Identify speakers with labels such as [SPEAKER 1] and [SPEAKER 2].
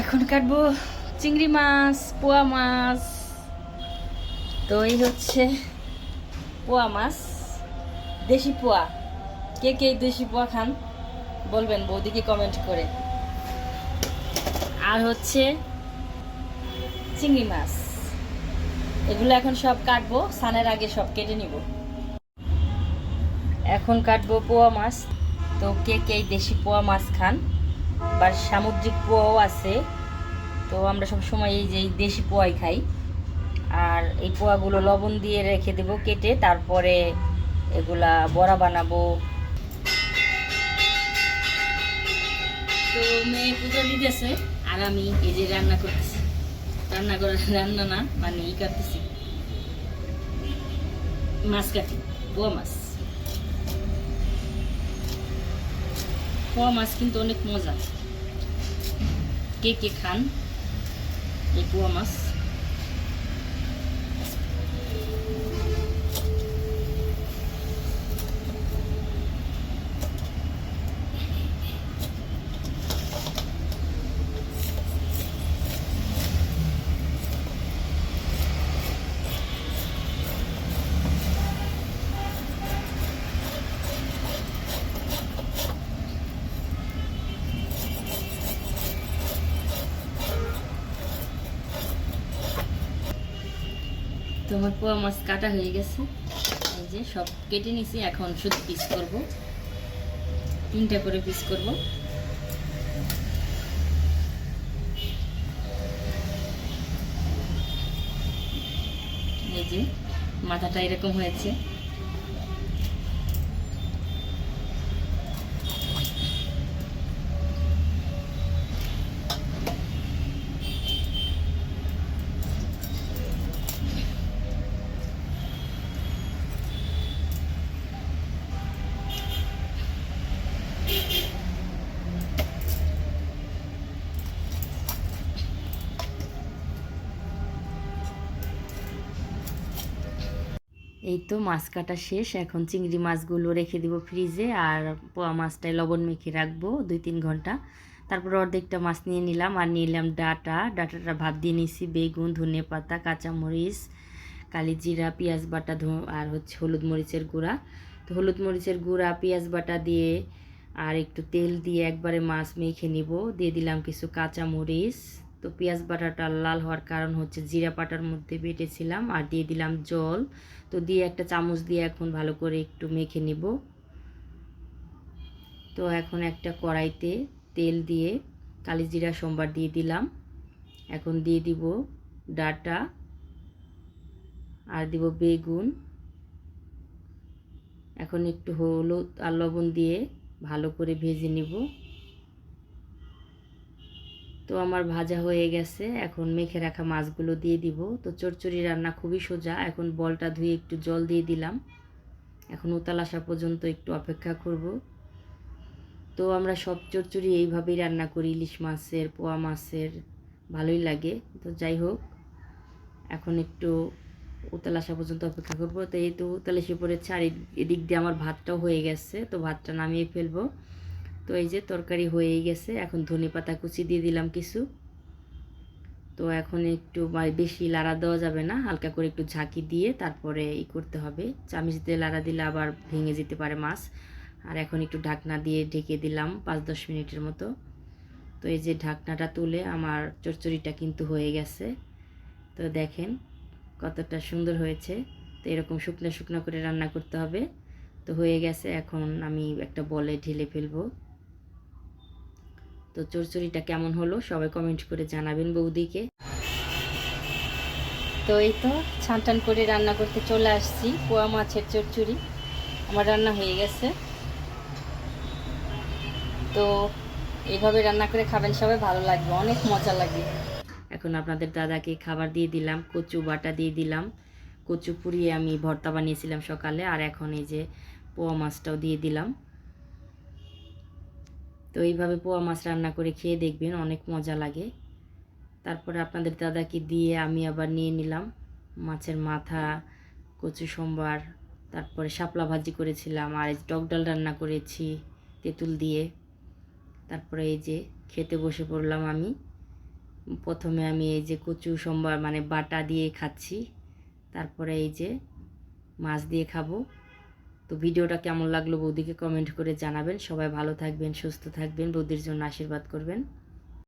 [SPEAKER 1] এখন কাটবো চিংড়ি মাছ, পোয়া মাছ। তো এই হচ্ছে পোয়া মাছ। দেশি পোয়া। কে কে দেশি পোয়া খান বলবেন বৌদিকে কমেন্ট করে। আর হচ্ছে চিংড়ি মাছ। এগুলো এখন সব কাটবো, সানের আগে সব কেটে নিব। এখন কাটবো পোয়া মাছ। তো কে কে দেশি পোয়া মাছ খান বা সামুদ্রিক পোয়াও আছে। তো আমরা সব সময় এই যে দেশি পোয়াই খাই। আর এই পোয়াগুলো লবণ দিয়ে রেখে দেবো কেটে, তারপরে এগুলা বড়া বানাবো। তো মেয়ে পুজো দিতেছে, আর আমি এই যে রান্না করতেছি। রান্না করে রান্না না মানে ই কাটতেছি মাছ কাটি, পোয়া মাছ। পোয়া মাছ কিন্তু অনেক মজা। কে কে খান? এই পোয়া মাছ। তো আমার পোয়া মাছ কাটা হয়ে গেছে। এই যে সব কেটে নিছি, এখন শুধু পিস করব। তিনটা করে পিস করব। এই যে মাথাটা এরকম হয়েছে। এই তো মাছ কাটা শেষ। এখন চিংড়ি মাছগুলো রেখে দিব ফ্রিজে আর পোয়া মাছটায় লবণ মেখে রাখব দুই তিন ঘণ্টা। তারপর অর্ধেকটা মাছ নিয়ে নিলাম আর নিলাম ডাটা। ডাটাটা ভাব দিয়ে নিছি বেগুন, ধনে পাতা, কাঁচামরিচ, কালি জিরা, পেঁয়াজ বাটা, ধো- আর হচ্ছে হলুদ মরিচের গুঁড়া। তো হলুদ মরিচের গুঁড়া, পেঁয়াজ বাটা দিয়ে আর একটু তেল দিয়ে একবারে মাছ মেখে নিব। দিয়ে দিলাম কিছু কাঁচামরিচ তো পেঁয়াজ বাটাটা লাল হওয়ার কারণ হচ্ছে জিরা পাটার মধ্যে বেটেছিলাম আর দিয়ে দিলাম জল। তো দিয়ে একটা চামচ দিয়ে এখন ভালো করে একটু মেখে নিব। তো এখন একটা কড়াইতে তেল দিয়ে কালি জিরা সোমবার দিয়ে দিলাম। এখন দিয়ে দিব ডাটা আর দিব বেগুন। এখন একটু হলুদ আর লবণ দিয়ে ভালো করে ভেজে নিব। তো আমার ভাজা হয়ে গেছে। এখন মেখে রাখা মাছগুলো দিয়ে দিব। তো চচ্চড়ি রান্না খুবই সোজা। এখন বলটা ধুয়ে একটু জল দিয়ে দিলাম। এখন উতাল আসা পর্যন্ত একটু অপেক্ষা করব। তো আমরা সব চচ্চড়ি এইভাবেই রান্না করি। ইলিশ মাছের, পোয়া মাছের, ভালোই লাগে। তো যাই হোক, এখন একটু উতাল আসা পর্যন্ত অপেক্ষা করব। তো এই তো উতাল এসে পড়েছে। আর এদিক- এদিক দিয়ে আমার ভাতটাও হয়ে গেছে। তো ভাতটা নামিয়ে ফেলব। তো এই যে তরকারি হয়েই গেছে, এখন ধনে পাতা কুচি দিয়ে দিলাম কিছু। তো এখন একটু বেশি লাড়া দেওয়া যাবে না, হালকা করে একটু ঝাঁকি দিয়ে তারপরে ই করতে হবে। চামিচ দিয়ে লাড়া দিলে আবার ভেঙে যেতে পারে মাছ। আর এখন একটু ঢাকনা দিয়ে ঢেকে দিলাম পাঁচ দশ মিনিটের মতো। তো এই যে ঢাকনাটা তুলে আমার চচ্চড়িটা কিন্তু হয়ে গেছে। তো দেখেন কতটা সুন্দর হয়েছে। তো এরকম শুকনো শুকনো করে রান্না করতে হবে। তো হয়ে গেছে, এখন আমি একটা বলে ঢেলে ফেলব। তো চচ্চড়িটা কেমন হলো? সবাই কমেন্ট করে জানাবেন বৌদিকে। তো এই তো ছান টান করে রান্না করতে চলে আসছি, পোয়া মাছের চচ্চড়ি আমার রান্না হয়ে গেছে। তো এইভাবে রান্না করে খাবেন সবাই, ভালো লাগবে, অনেক মজা লাগবে এখন আপনাদের দাদাকে খাবার দিয়ে দিলাম, কচু বাটা দিয়ে দিলাম। কচু পুড়িয়ে আমি ভর্তা বানিয়েছিলাম সকালে, আর এখন এই যে পোয়া মাছটাও দিয়ে দিলাম। তো এইভাবে পোয়া মাছ রান্না করে খেয়ে দেখবেন অনেক মজা লাগে। তারপরে আপনাদের দাদাকে দিয়ে আমি আবার নিয়ে নিলাম মাছের মাথা, কচু সম্বার, তারপরে শাপলা ভাজি করেছিলাম, আর টক ডাল রান্না করেছি তেঁতুল দিয়ে। তারপরে এই যে খেতে বসে পড়লাম আমি। প্রথমে আমি এই যে কচু সম্বার মানে বাটা দিয়ে খাচ্ছি। তারপরে এই যে মাছ দিয়ে খাব। তো ভিডিওটা কেমন লাগল বৌদিকে কমেন্ট করে জানাবেন। সবাই ভালো থাকবেন, সুস্থ থাকবেন, বৌদির জন্য আশীর্বাদ করবেন।